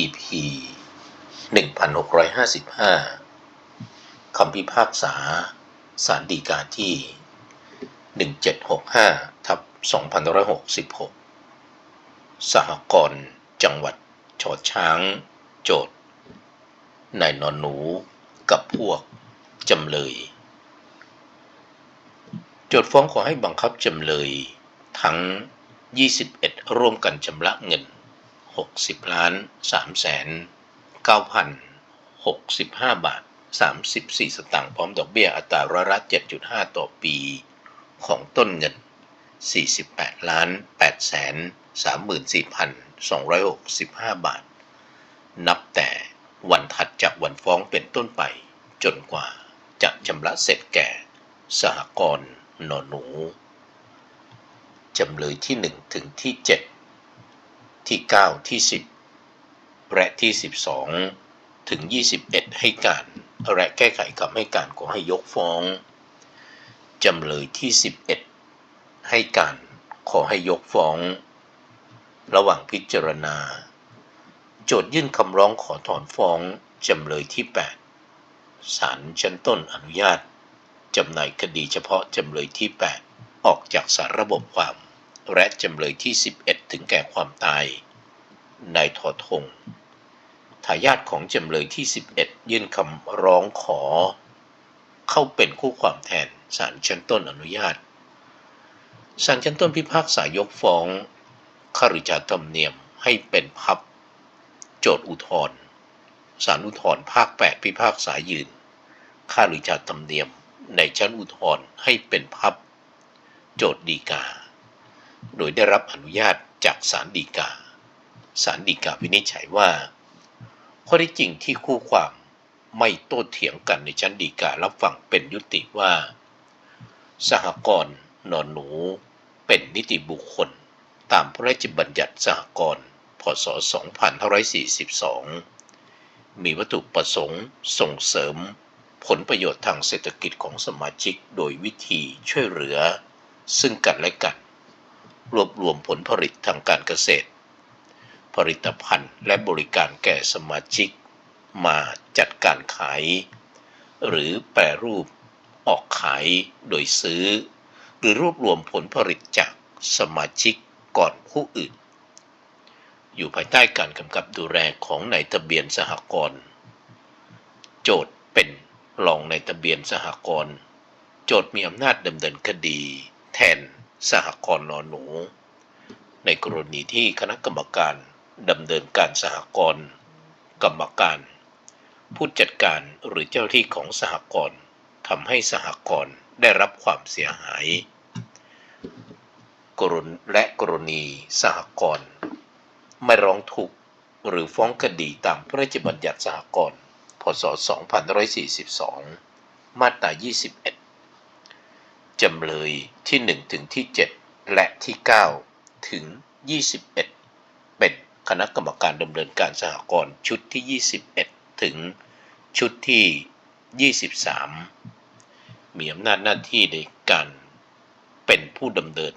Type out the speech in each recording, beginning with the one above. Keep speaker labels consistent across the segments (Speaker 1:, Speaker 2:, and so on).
Speaker 1: EP 1655 คำพิพากษาสารดีกาที่ 1765 ทับ2566 สหกรณ์จังหวัดชอช้าง โจทย์นายนอนหนูกับพวกจำเลย โจทย์ฟ้องขอให้บังคับจำเลยทั้ง 21 ร่วมกันชำระเงิน 60ล้าน3แสน9,065 บาท 34 สตางค์พร้อมดอกเบี้ยอัตราร้อยละ7.5 ต่อปี ของต้นเงิน 48ล้าน8แสน34,265 บาท นับแต่วันถัดจากวันฟ้องเป็นต้นไป จนกว่าจะชำระเสร็จแก่ สหกรณ์นอนหนู จำเลยที่ 1 ถึงที่ 7 ที่ 9 ที่ 10 และที่ 12 ถึง 21 ให้การ และแก้ไขคำให้การขอให้ยกฟ้อง จำเลยที่ 11 ให้การขอให้ยกฟ้อง ระหว่างพิจารณา โจทยื่นคำร้องขอถอนฟ้อง จำเลยที่ 8 ศาลชั้นต้นอนุญาต จำหน่ายคดีเฉพาะจำเลยที่ 8 ออกจากสารระบบความ และจำเลยที่ 11 ถึงแก่ความตาย นายทอทง ทายาทของจำเลยที่ 11 ยื่นคำร้องขอ เข้าเป็นคู่ความแทนศาลชั้นต้นอนุญาต ศาลชั้นต้นพิพากษายกฟ้องข้าราชการธรรมเนียมให้เป็นพับ โจทอุทธรณ์ศาลอุทธรภาค 8 พิพากษายืนข้าราชการธรรมเนียมในชั้นอุทธรให้เป็นพับ โจทดีกา โดยได้รับอนุญาตจากศาลฎีกาศาลฎีกาวินิจฉัยว่า ข้อที่จริงที่คู่ความไม่โต้เถียงกันในชั้นฎีการับฟังเป็นยุติว่า สหกรณ์นอนหนู เป็นนิติบุคคล ตามพระราชบัญญัติสหกรณ์พศ 2542 มีวัตถุประสงค์ส่งเสริม ผลประโยชน์ทางเศรษฐกิจของสมาชิกโดยวิธีช่วยเหลือ ซึ่งกันและกัน รวบรวมผลผลิตทางการเกษตร ผลิตภัณฑ์และบริการแก่สมาชิก มาจัดการขาย หรือแปรรูปออกขายโดยซื้อ หรือรวบรวมผลผลิตจากสมาชิกก่อนผู้อื่น อยู่ภายใต้การกำกับดูแลของนายทะเบียนสหกรณ์โจทย์เป็นรองในทะเบียนสหกรณ์โจทย์มีอำนาจดำเนินคดี แทน สหกรณ์นอนหนู ในกรณีที่คณะกรรมการดำเนินการสหกรณ์กรรมการ ผู้จัดการหรือเจ้าที่ของสหกรณ์ทำให้สหกรณ์ได้รับความเสียหาย กรณและกรณีสหกรณ์ไม่ร้องทุกข์หรือฟ้องคดีตามพระราชบัญญัติสหกรณ์พศ 2542 มาตรา 21 จำเลยที่ 1 ถึงที่ 7 และที่ 9 ถึง 21 เป็นคณะกรรมการดำเนินการสหกรณ์ชุดที่ 21 ถึงชุดที่ 23 มีอำนาจหน้าที่ในการเป็นผู้ดำเนิน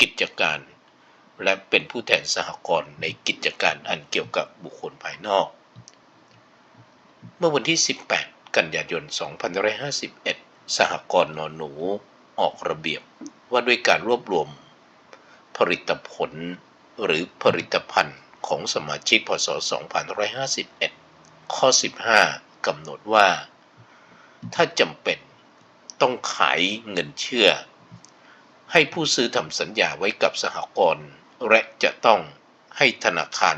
Speaker 1: กิจการ และเป็นผู้แทนสหกรณ์ในกิจการอันเกี่ยวกับบุคคลภายนอก เมื่อวันที่ 18 กันยายน 2551 สหกรณ์นอนหนู ออกระเบียบว่าด้วยการรวบรวม ผลิตผลหรือผลิตภัณฑ์ของสมาชิกพศ 2551 ข้อ 15กำหนดว่า ถ้าจำเป็นต้องขายเงินเชื่อ ให้ผู้ซื้อทำสัญญาไว้กับสหกรณ์และจะต้องให้ธนาคาร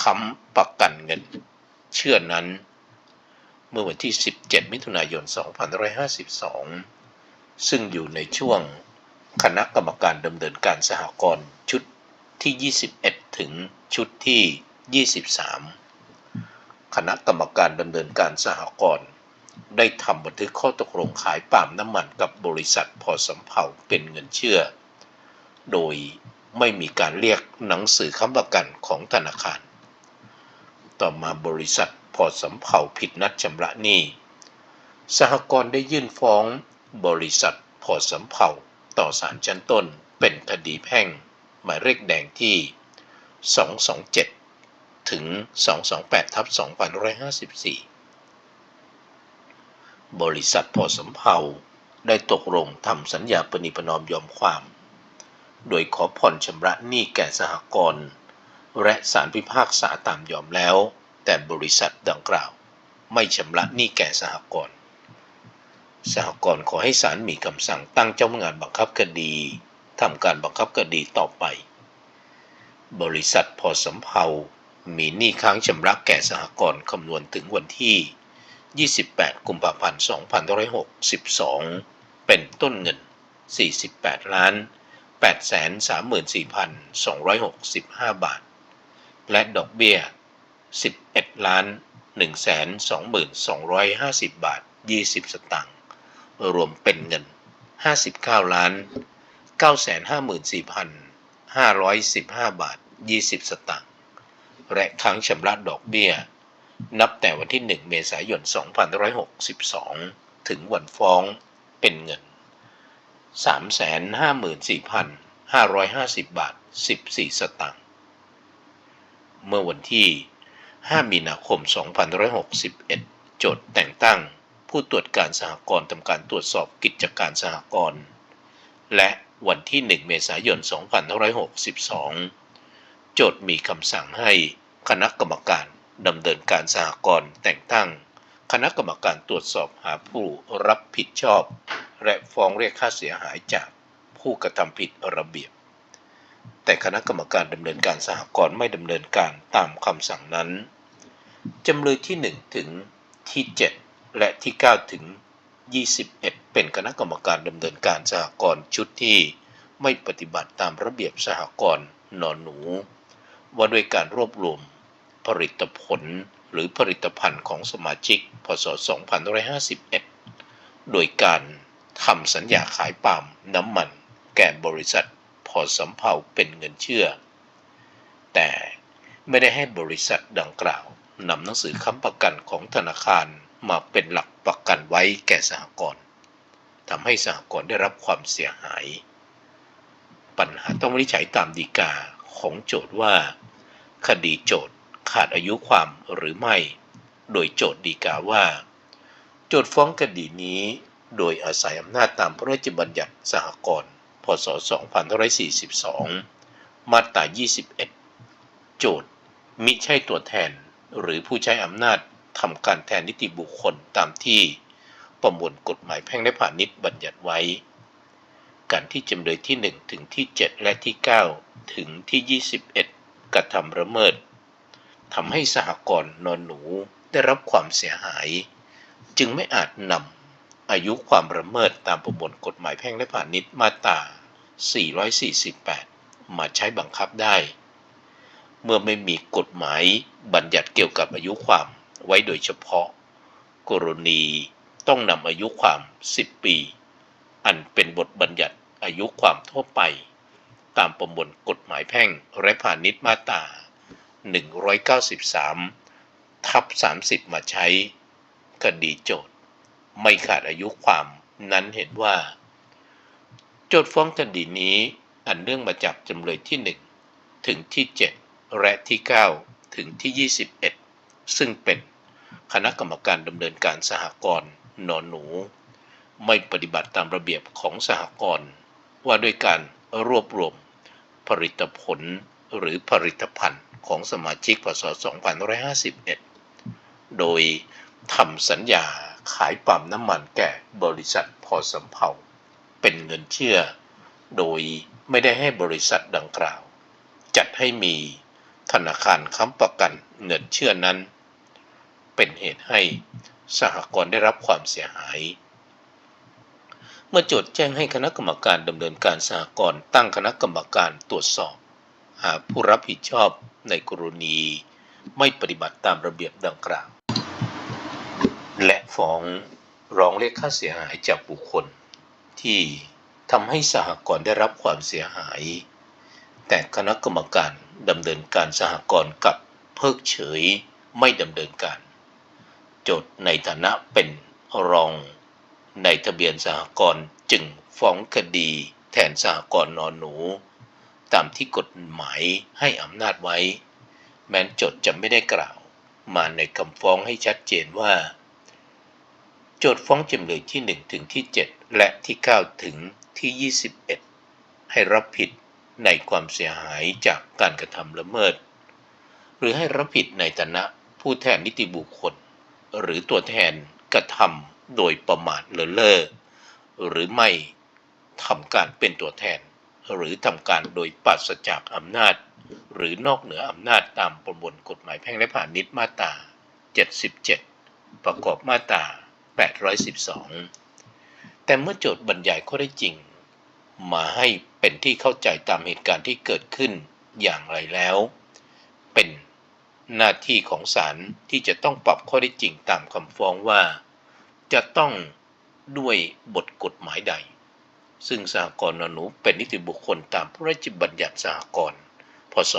Speaker 1: ค้ำประกันเงิน เชื่อนั้น เมื่อวันที่ 17 มิถุนายน 2552 ซึ่งอยู่ในช่วงคณะกรรมการดำเนินการสหกรณ์ชุดที่ 21 ถึงชุดที่ 23 คณะกรรมการดำเนินการสหกรณ์ได้ทำบันทึกข้อตกลงขายปาล์มน้ำมันกับบริษัทพอสำเภาเป็นเงินเชื่อ โดยไม่มีการเรียกหนังสือค้ำประกันของธนาคาร ต่อมาบริษัทพอสำเภาผิดนัดชำระหนี้ สหกรณ์ได้ยื่นฟ้อง บริษัทพอสำเภาต่อศาลชั้นต้นเป็นคดีแพ่ง หมายเลขแดงที่ 227 ถึง 228ทับ2554 บริษัทพอสำเภาได้ตกลงทำสัญญาปณิปนอมยอมความ โดยขอผ่อนชำระหนี้แก่สหกรณ์และสารพิพากษาตามยอมแล้ว แต่บริษัทดังกล่าว ไม่ชำระหนี้แก่สหกรณ์ สหกรณ์ขอให้ศาลมีคำสั่งตั้งเจ้าพนักงานบังคับคดีทำการบังคับคดีต่อไป บริษัทพอสำเภามีหนี้ค้างชำระแก่สหกรณ์คำนวณถึงวันที่ 28 กุมภาพันธ์ 2562 เป็นต้นเงิน 48 ล้าน 834,265 บาท และดอกเบี้ย 11 ล้าน 122,250 บาท 20 สตางค์ รวมเป็นเงิน 59ล้าน954,515 บาท 20 สตางค์ และค้างชำระดอกเบี้ย นับแต่วันที่ 1 เมษายน 2562 ถึงวันฟ้องเป็นเงิน 354,550 บาท 14 สตางค์ เมื่อวันที่ 5 มีนาคม 2561 โจทย์แต่งตั้ง ผู้ตรวจการสหกรณ์ทำการตรวจสอบกิจการสหกรณ์และวันที่ 1 เมษายน 2562 โจทย์มีคำสั่งให้คณะกรรมการดำเนินการสหกรณ์แต่งตั้ง คณะกรรมการตรวจสอบหาผู้รับผิดชอบ และฟ้องเรียกค่าเสียหายจากผู้กระทำผิดระเบียบ แต่คณะกรรมการดำเนินการสหกรณ์ไม่ดำเนินการตามคำสั่งนั้นจำเลยที่ 1 ถึงที่ 7 และที่ 9 ถึง 21 เป็นคณะกรรมการดำเนินการสหกรณ์ชุดที่ไม่ปฏิบัติตามระเบียบสหกรณ์นอนหนู ว่าด้วยการรวบรวมผลิตผลหรือผลิตภัณฑ์ของสมาชิก พศ 2551 โดยการทำสัญญาขายปาล์มน้ำมัน แก่บริษัทพอสำเภาเป็นเงินเชื่อ แต่ไม่ได้ให้บริษัทดังกล่าวนำหนังสือค้ำประกันของธนาคาร มาเป็นหลักประกันไว้แก่สหกรณ์ทำให้สหกรณ์ได้รับความเสียหาย ปัญหาต้องวินิจฉัยตามดีกาของโจทย์ว่า คดีโจทย์ขาดอายุความหรือไม่ โดยโจทย์ดีกาว่า โจทย์ฟ้องคดีนี้โดยอาศัยอำนาจตามพระราชบัญญัติสหกรณ์พศ 2542 มาตรา 21 โจทย์มิใช่ตัวแทนหรือผู้ใช้อำนาจ ทำการแทนนิติบุคคลตามที่ประมวลกฎหมายแพ่งและพาณิชย์บัญญัติไว้ การที่จำเลยที่ 1 ถึงที่ 7 และที่ 9 ถึงที่ 21 กระทำระเมิดทำให้สหกรณ์นอนหนูได้รับความเสียหาย จึงไม่อาจนำอายุความระเมิดตามประมวลกฎหมายแพ่งและพาณิชย์มาตรา 448 มาใช้บังคับได้ เมื่อไม่มีกฎหมายบัญญัติเกี่ยวกับอายุความ ไว้โดยเฉพาะ กรณีต้องนำอายุความ 10 ปี อันเป็นบทบัญญัติอายุความทั่วไป ตามประมวลกฎหมายแพ่งและพาณิชย์มาตรา193 ทับ 30 มาใช้ คดีโจทย์ ไม่ขาดอายุความนั้นเห็นว่า โจทย์ฟ้องคดีนี้อันเนื่องมาจากจำเลยที่ 1 ถึงที่ 7 และที่ 9 ถึงที่ 21 ซึ่งเป็นคณะกรรมการดำเนินการสหกรณ์นอนหนู ไม่ปฏิบัติตามระเบียบของสหกรณ์ว่าด้วยการรวบรวม ผลิตผลหรือผลิตภัณฑ์ของสมาชิกพศ2551 โดยทำสัญญาขายปั๊มน้ำมันแก่บริษัทพอสำเภาเป็นเงินเชื่อ โดยไม่ได้ให้บริษัทดังกล่าว จัดให้มีธนาคารค้ำประกันเงินเชื่อนั้น เป็นเหตุให้สหกรณ์ได้รับความเสียหาย เมื่อโจทย์แจ้งให้คณะกรรมการดำเนินการสหกรณ์ตั้งคณะกรรมการตรวจสอบ หาผู้รับผิดชอบในกรณี ไม่ปฏิบัติตามระเบียบดังกล่าว และฟ้องร้องเรียกค่าเสียหายจากบุคคล ที่ทำให้สหกรณ์ได้รับความเสียหาย แต่คณะกรรมการดำเนินการสหกรณ์กับเพิกเฉยไม่ดำเนินการ จทย์ในฐานะเป็นรอง ในทะเบียนสหกรณ์จึงฟ้องคดีแทนสหกรณ์นอนหนู ตามที่กฎหมายให้อำนาจไว้ แม้นโจทย์จะไม่ได้กล่าว มาในคำฟ้องให้ชัดเจนว่า โจทย์ฟ้องจำเลยที่ 1 ถึงที่ 7 และที่ 9 ถึงที่ 21 ให้รับผิดในความเสียหายจากการกระทำละเมิด หรือให้รับผิดในฐานะผู้แทนนิติบุคคล หรือตัวแทนกระทำโดยประมาทเลินเล่อหรือไม่ทำการเป็นตัวแทน หรือทำการโดยปราศจากอำนาจ หรือนอกเหนืออำนาจตามประมวลกฎหมายแพ่งและพาณิชย์มาตรา 77 ประกอบมาตรา 812 แต่เมื่อโจทย์บรรยายข้อได้จริง มาให้เป็นที่เข้าใจตามเหตุการณ์ที่เกิดขึ้นอย่างไรแล้ว เป็น หน้าที่ของศาลที่จะต้องปรับข้อได้จริงตามคำฟ้องว่า จะต้องด้วยบทกฎหมายใด ซึ่งสหกรณ์หนูเป็นนิติบุคคลตามพระราชบัญญัติสหกรณ์พศ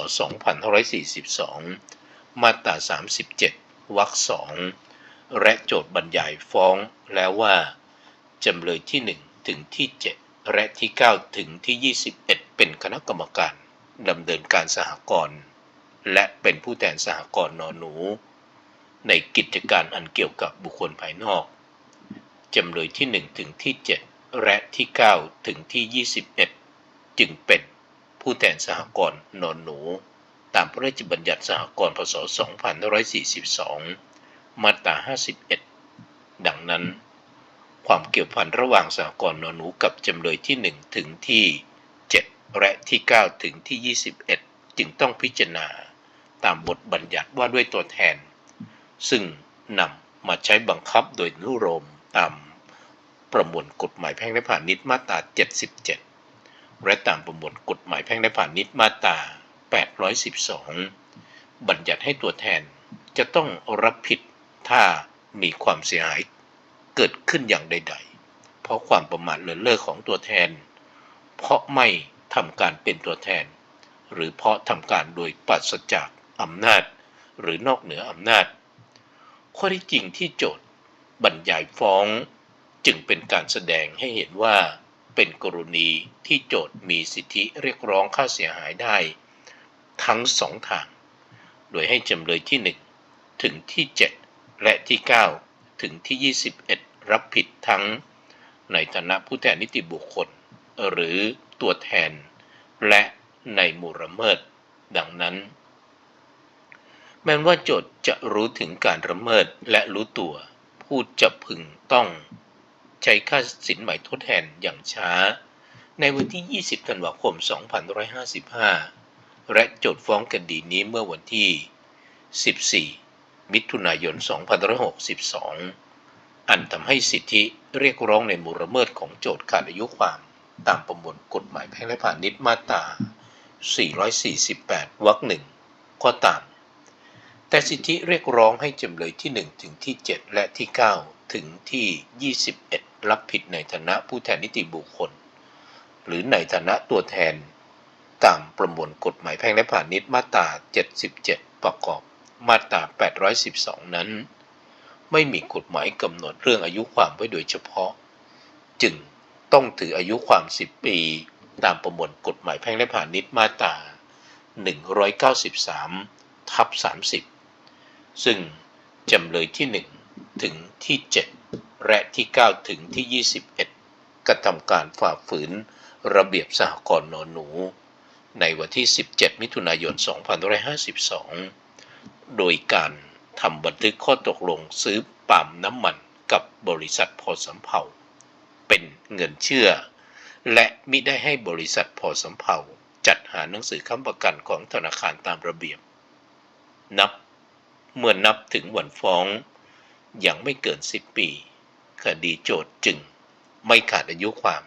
Speaker 1: 2542 มาตรา 37 วรรคสองและโจทย์บรรยายฟ้องแล้วว่า จำเลยที่ 1 ถึงที่ 7 และที่ 9 ถึงที่ 21 เป็นคณะกรรมการดำเนินการสหกรณ์ และเป็นผู้แทนสหกรณ์นอนหนู ในกิจการอันเกี่ยวกับบุคคลภายนอก จำเลยที่ 1 ถึงที่ 7 และที่ 9 ถึงที่ 21 จึงเป็นผู้แทนสหกรณ์นอนหนู ตามพระราชบัญญัติสหกรณ์พศ 2542 มาตรา 51 ดังนั้น ความเกี่ยวพันระหว่างสหกรณ์นอนหนูกับจำเลยที่ 1 ถึงที่ 7 และที่ 9 ถึงที่ 21 จึงต้องพิจารณา ตามบทบัญญัติว่าด้วยตัวแทน ซึ่งนำมาใช้บังคับโดยนุโรมตามประมวลกฎหมายแพ่งและพาณิชย์มาตรา 77 และตามประมวลกฎหมายแพ่งและพาณิชย์มาตรา 812 บัญญัติให้ตัวแทนจะต้องรับผิดถ้ามีความเสียหายเกิดขึ้นอย่างใด ๆ เพราะความประมาทเลินเล่อของตัวแทน เพราะไม่ทำการเป็นตัวแทน หรือเพราะทำการโดยปราศจาก อำนาจหรือนอกเหนืออำนาจ ข้อที่จริงที่โจทย์บรรยายฟ้องจึงเป็นการแสดงให้เห็นว่าเป็นกรณีที่โจทย์มีสิทธิเรียกร้องค่าเสียหายได้ ทั้งสองทาง โดยให้จำเลยที่ 1 ถึงที่ 7 และที่ 9 ถึงที่ 21 รับผิดทั้ง ในฐานะผู้แทนนิติบุคคล หรือตัวแทน และในมูลเมิด ดังนั้น แม้ว่าโจทย์จะรู้ถึงการละเมิดและรู้ตัว ผู้จะพึงต้อง ใช้ค่าสินใหม่ทดแทนอย่างช้า ในวันที่ 20 ธันวาคม 2555 และโจทย์ฟ้องคดีนี้เมื่อวันที่ 14 มิถุนายน 2562 อันทำให้สิทธิเรียกร้องในมูลละเมิดของโจทย์ขาดอายุความตามประมวลกฎหมายแพ่งและพาณิชย์มาตรา 448 วรรคหนึ่งก็ตาม แต่สิทธิเรียกร้องให้จำเลยที่ 1 ถึงที่ 7 และที่ 9 ถึงที่ 21 รับผิดในฐานะผู้แทนนิติบุคคล หรือในฐานะตัวแทน ตามประมวลกฎหมายแพ่งและพาณิชย์มาตรา 77 ประกอบมาตรา 812 นั้น ไม่มีกฎหมายกำหนดเรื่องอายุความไว้โดยเฉพาะ จึงต้องถืออายุความ 10 ปี ตามประมวลกฎหมายแพ่งและพาณิชย์มาตรา 193 ทับ 30 ซึ่งจำเลยที่ 1 ถึงที่ 7 และที่ 9 ถึงที่ 21 กระทำการฝ่าฝืนระเบียบสหกรณ์นอนหนู ในวันที่ 17 มิถุนายน 2552 โดยการทำบันทึกข้อตกลงซื้อปาล์มน้ำมันกับบริษัทพอสำเภาเป็นเงินเชื่อ และมิได้ให้บริษัทพอสำเภาจัดหาหนังสือค้ำประกันของธนาคารตามระเบียบ นับ เมื่อนับถึงวันฟ้องยังไม่เกิน10ปี คดีโจทจึง ไม่ขาดอายุความ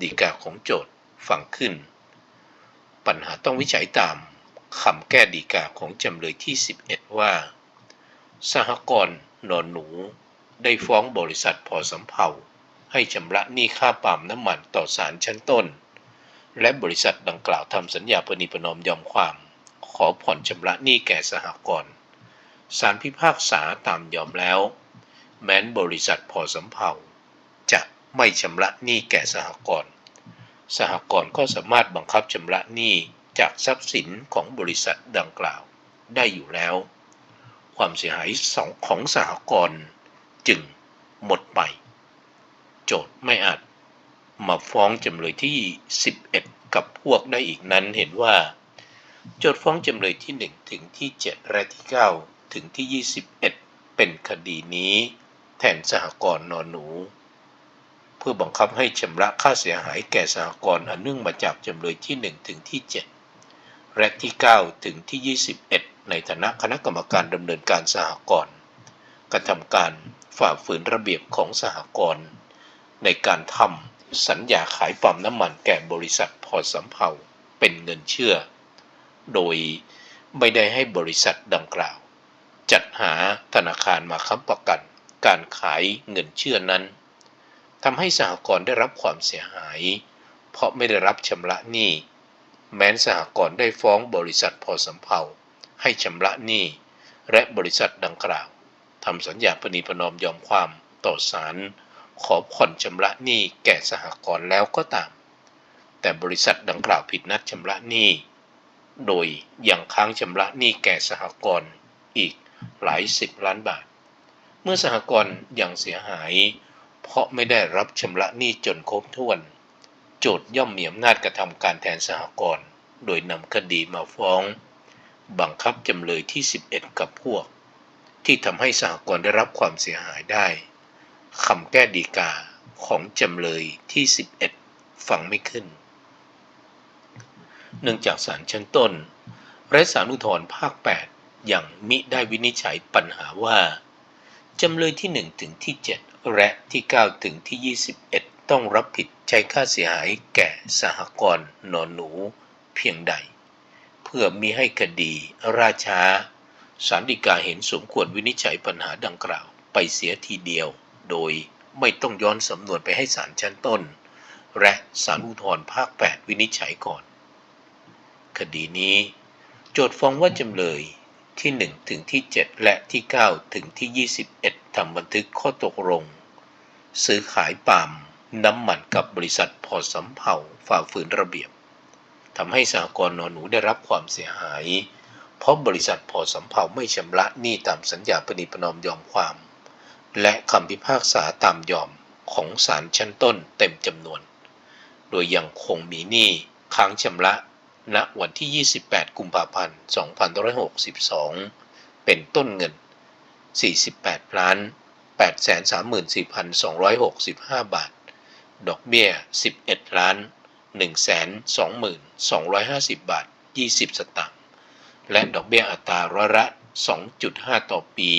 Speaker 1: ดีกาของโจทฟังขึ้น ปัญหาต้องวิจัยตามคำแก้ดีกาของจำเลยที่ 11 ว่า สหกรณ์นอนหนูได้ฟ้องบริษัทพอสำเภาให้ชำระหนี้ค่าปาล์มน้ำมันต่อศาลชั้นต้น และบริษัทดังกล่าวทำสัญญาปณิปนอมยอมความ ขอผ่อนชำระหนี้แก่สหกรณ์ ศาลพิพากษาตามยอมแล้ว แม้นบริษัทพอสำเภาจะไม่ชำระหนี้แก่สหกรณ์สหกรณ์ก็สามารถบังคับชำระหนี้จากทรัพย์สินของบริษัทดังกล่าวได้อยู่แล้ว ความเสียหายสองของสหกรณ์จึงหมดไป โจทย์ไม่อาจมาฟ้องจำเลยที่ 11 กับพวกได้อีกนั้นเห็นว่า โจทย์ฟ้องจำเลยที่ 1 ถึงที่ 7 และที่ 9 ถึงที่ 21 เป็นคดีนี้ แทนสหกรณ์นอนหนู เพื่อบังคับให้ชำระค่าเสียหายแก่สหกรณ์อันเนื่องมาจากจำเลยที่ 1 ถึงที่ 7 และที่ 9 ถึงที่ 21 ในฐานะคณะกรรมการดำเนินการสหกรณ์กระทำการฝ่าฝืนระเบียบของสหกรณ์ในการทำสัญญาขายปั๊มน้ำมันแก่บริษัทพอสำเภาเป็นเงินเชื่อ โดยไม่ได้ให้บริษัทดังกล่าว จัดหาธนาคารมาค้ำประกัน การขายเงินเชื่อนั้นทำให้สหกรณ์ได้รับความเสียหาย เพราะไม่ได้รับชำระหนี้ แม้นสหกรณ์ได้ฟ้องบริษัทพอสำเภาให้ชำระหนี้ และบริษัทดังกล่าวทำสัญญาปณีประนอมยอมความต่อศาลขอผ่อนชำระหนี้แก่สหกรณ์แล้วก็ตาม แต่บริษัทดังกล่าวผิดนัดชำระหนี้ โดยยังค้างชำระหนี้แก่สหกรณ์อีก หลายสิบล้านบาท เมื่อสหกรณ์ยังเสียหาย เพราะไม่ได้รับชำระหนี้จนครบถ้วน โจทย่อมมีอำนาจกระทำการแทนสหกรณ์โดยนำคดีมาฟ้อง บังคับจำเลยที่ 11 กับพวก ที่ทำให้สหกรณ์ได้รับความเสียหายได้คำแก้ดีกาของจำเลยที่ 11 ฟังไม่ขึ้น เนื่องจากศาลชั้นต้น และศาลอุทธรภาค 8 ยังมิได้วินิจฉัยปัญหาว่า จำเลยที่ 1 ถึงที่ 7 และที่ 9 ถึงที่ 21 ต้องรับผิดใช้ค่าเสียหายแก่สหกรณ์นอนหนู เพียงใด เพื่อมีให้คดีราชาศาลฎีกาเห็นสมควรวินิจฉัยปัญหาดังกล่าว ไปเสียทีเดียว โดยไม่ต้องย้อนสำนวนไปให้ศาลชั้นต้น และศาลอุทธรภาค 8 วินิจฉัยก่อน คดีนี้ โจทฟ้องว่าจำเลย ที่ 1 ถึงที่ 7 และที่ 9 ถึงที่ 21ทำบันทึกข้อตกลง ซื้อขายปาล์มน้ำมันกับบริษัทพอสำเภาฝ่าฝืนระเบียบทำให้สหกรณ์นอนหนูได้รับความเสียหาย เพราะบริษัทพอสำเภาไม่ชำระหนี้ตามสัญญาปณีปนอมยอมความ และคำพิพากษาตามยอมของศาลชั้นต้นเต็มจำนวน โดยยังคงมีหนี้ค้างชำระ ณวันที่ 28 กุมภาพันธ์ 2562 เป็นต้นเงิน 48ล้าน834,265 บาท ดอกเบี้ย 11 ล้าน 122,250 บาท 20 สตางค์ และดอกเบี้ยอัตราร้อยละ 2.5 ต่อปี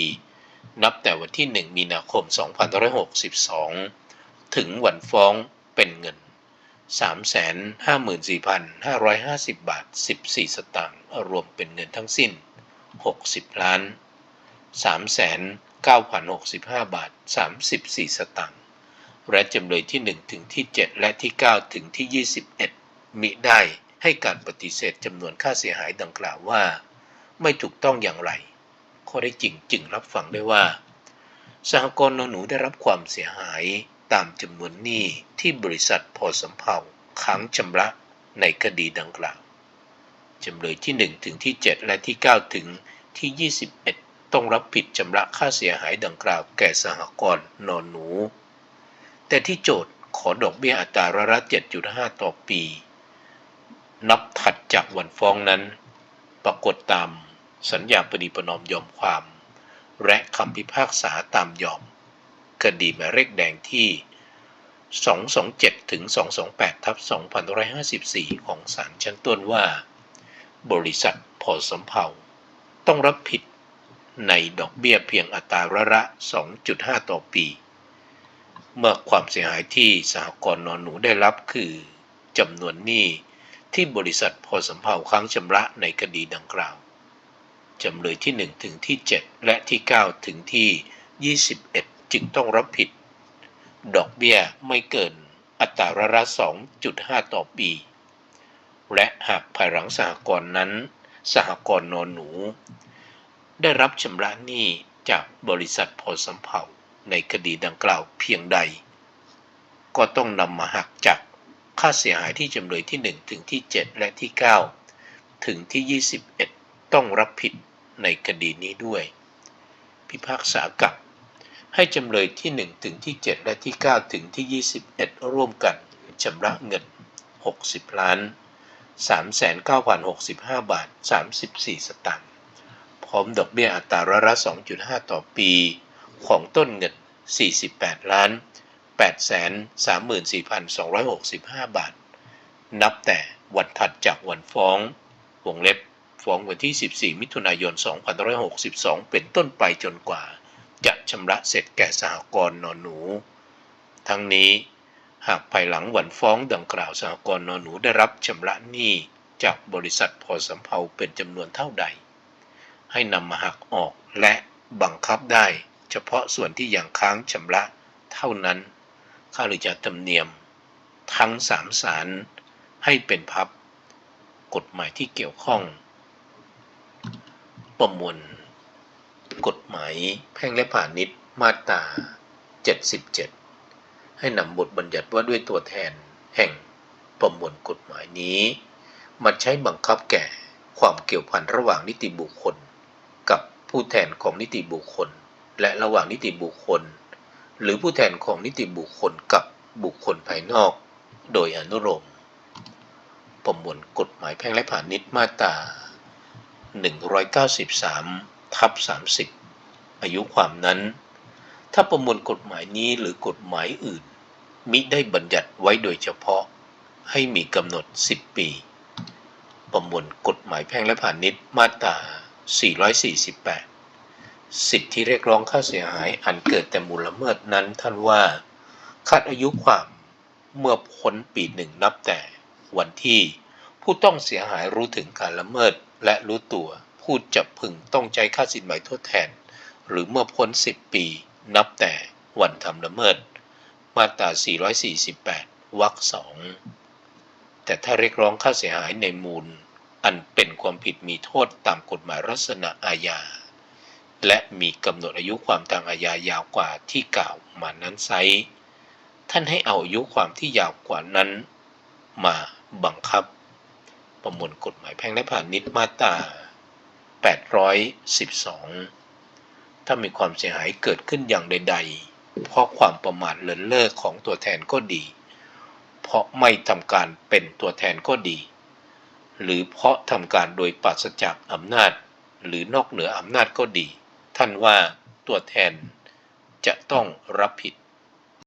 Speaker 1: นับแต่วันที่ 1 มีนาคม 2562 ถึงวันฟ้องเป็นเงิน 354,550 บาท 14 สตางค์รวมเป็นเงินทั้งสิ้น 60 ล้าน 3,9,065 บาท 34 สตางค์และจำเลยที่ 1 ถึงที่ 7 และที่ 9 ถึงที่ 21 มิได้ให้การปฏิเสธจำนวนค่าเสียหายดังกล่าวว่า ไม่ถูกต้องอย่างไร ข้อได้จริงจึงรับฟังได้ว่า สหกรณ์นหนูได้รับความเสียหาย ตามจำนวนหนี้ที่บริษัทพอสำเภาค้างชำระในคดีดังกล่าวจำเลยที่ 1 ถึงที่ 7 และที่ 9 ถึงที่ 21 ต้องรับผิดชำระค่าเสียหายดังกล่าวแก่สหกรณ์นอนหนู แต่ที่โจทย์ขอดอกเบี้ยอัตราร้อยละ7.5 ต่อปี นับถัดจากวันฟ้องนั้น ปรากฏตามสัญญาปณีปนอมยอมความ และคำพิพากษาตามยอม คดีหมายเลขแดงที่ 227ถึง228ทับ2554 ของศาลชั้นต้นว่า บริษัทพอสำเภาต้องรับผิดในดอกเบี้ยเพียงอัตราระละ 2.5 ต่อปี เมื่อความเสียหายที่สหกรณ์นอนหนูได้รับคือจำนวนหนี้ที่บริษัทพอสำเภาค้างชำระในคดีดังกล่าวจำเลยที่ 1 ถึงที่ 7 และที่ 9 ถึงที่ 21 จึงต้องรับผิด ดอกเบี้ยไม่เกินอัตราระละ2.5 ต่อปี และหากภายหลังสหกรณ์นั้น สหกรณ์นอนหนู ได้รับชำระหนี้จากบริษัทพอสำเภาในคดีดังกล่าวเพียงใด ก็ต้องนำมาหักจากค่าเสียหายที่จำเลยที่ 1 ถึงที่ 7 และที่ 9 ถึงที่ 21 ต้องรับผิดในคดีนี้ด้วย พิพากษากับ ให้จำเลยที่ 1 ถึงที่ 7 และที่ 9 ถึงที่ 21 ร่วมกันชำระเงิน 60 ล้าน 39,065 บาท 34 สตางค์พร้อมดอกเบี้ยอัตราร้อยละ 2.5 ต่อปี ของต้นเงิน 48 ล้าน 834,265 บาท นับแต่วันถัดจากวันฟ้อง วงเล็บฟ้องวันที่ 14 มิถุนายน 2562 เป็นต้นไปจนกว่า จะชำระเสร็จแก่สหกรณ์นอนหนู ทั้งนี้หากภายหลังวันฟ้องดังกล่าวสหกรณ์นอนหนูได้รับชำระหนี้จากบริษัทพอสำเภาเป็นจำนวนเท่าใด ให้นำมาหักออกและบังคับได้ เฉพาะส่วนที่ยังค้างชำระเท่านั้น ค่าหรือจะธรรมเนียม ทั้งสามสารให้เป็นพับ กฎหมายที่เกี่ยวข้อง ประมวล กฎหมายแพ่งและพาณิชย์มาตรา 77 ให้นำบทบัญญัติว่าด้วยตัวแทนแห่งประมวลกฎหมายนี้มาใช้บังคับแก่ความเกี่ยวพันระหว่างนิติบุคคล กับผู้แทนของนิติบุคคล และระหว่างนิติบุคคล หรือผู้แทนของนิติบุคคลกับบุคคลภายนอก โดยอนุโลมประมวลกฎหมายแพ่งและพาณิชย์มาตรา193 ทับ30 อายุความนั้น ถ้าประมวลกฎหมายนี้หรือกฎหมายอื่น มิได้บัญญัติไว้โดยเฉพาะให้มีกำหนด 10 ปี ประมวลกฎหมายแพ่งและพาณิชย์มาตรา 448 สิทธิเรียกร้องค่าเสียหายอันเกิดแต่มูลละเมิดนั้นท่านว่าขาดอายุความเมื่อพ้นปีหนึ่งนับแต่วันที่ผู้ต้องเสียหายรู้ถึงการละเมิดและรู้ตัว ผู้จะพึงต้องใจค่าสินไหมทดแทน หรือเมื่อพ้น 10 ปี นับแต่วันทำละเมิด มาตรา 448 วรรคสองแต่ถ้าเรียกร้องค่าเสียหายในมูล อันเป็นความผิดมีโทษตามกฎหมายลักษณะอาญา และมีกำหนดอายุความทางอาญายาวกว่าที่กล่าวมานั้นไซท่านให้เอาอายุความที่ยาวกว่านั้น มาบังคับ ประมวลกฎหมายแพ่งและพาณิชย์มาตรา 812 ถ้ามีความเสียหายเกิดขึ้นอย่างใดๆ เพราะความประมาทเลินเล่อของตัวแทนก็ดี เพราะไม่ทำการเป็นตัวแทนก็ดี หรือเพราะทำการโดยปราศจากอำนาจ หรือนอกเหนืออำนาจก็ดี ท่านว่าตัวแทนจะต้องรับผิด